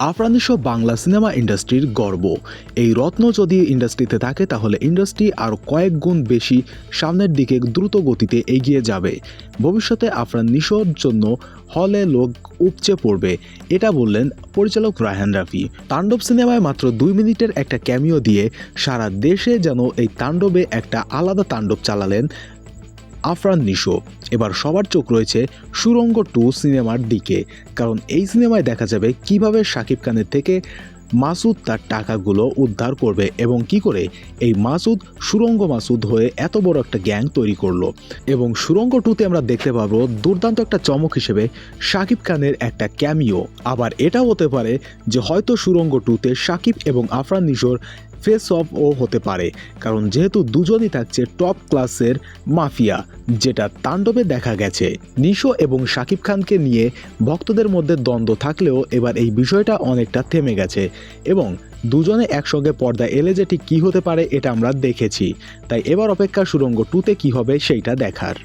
আফরানিশো Bangla cinema ইন্ডাস্ট্রির গর্ব। এই রত্ন যদি ইন্ডাস্ট্রিতে থাকে, তাহলে ইন্ডাস্ট্রি আরও কয়েক গুণ বেশি সামনের দিকে দ্রুত গতিতে এগিয়ে যাবে। ভবিষ্যতে আফরান নিশোর জন্য হলে লোক উপচে পড়বে, এটা বললেন পরিচালক রায়হান রাফি। তাণ্ডব সিনেমায় মাত্র দুই মিনিটের একটা ক্যামিও দিয়ে সারা দেশে যেন এই তাণ্ডবে একটা আলাদা তাণ্ডব চালালেন আফরান নিশো। এবার সবার চোখ রয়েছে সুরঙ্গ টু সিনেমার দিকে, কারণ এই সিনেমায় দেখা যাবে কীভাবে শাকিব খানের থেকে মাসুদ তার টাকাগুলো উদ্ধার করবে এবং কি করে এই মাসুদ, সুরঙ্গ মাসুদ হয়ে এত বড় একটা গ্যাং তৈরি করল। এবং সুরঙ্গ টুতে আমরা দেখতে পাবো দুর্দান্ত একটা চমক হিসেবে শাকিব খানের একটা ক্যামিও। আবার এটাও হতে পারে যে হয়তো সুরঙ্গ টুতে শাকিব এবং আফরান নিশোর ফেস অফ ও হতে পারে, কারণ যেহেতু দুজনই থাকছে টপ ক্লাসের মাফিয়া। যেটা তাণ্ডবে দেখা গেছে। নিশো এবং শাকিব খানকে নিয়ে ভক্তদের মধ্যে দ্বন্দ্ব থাকলেও এবার এই বিষয়টা অনেকটা থেমে গেছে এবং দুজনে একসঙ্গে পর্দা এলে যে ঠিক কী হতে পারে এটা আমরা দেখেছি। তাই এবার অপেক্ষা সুরঙ্গ টুতে কী হবে সেইটা দেখার।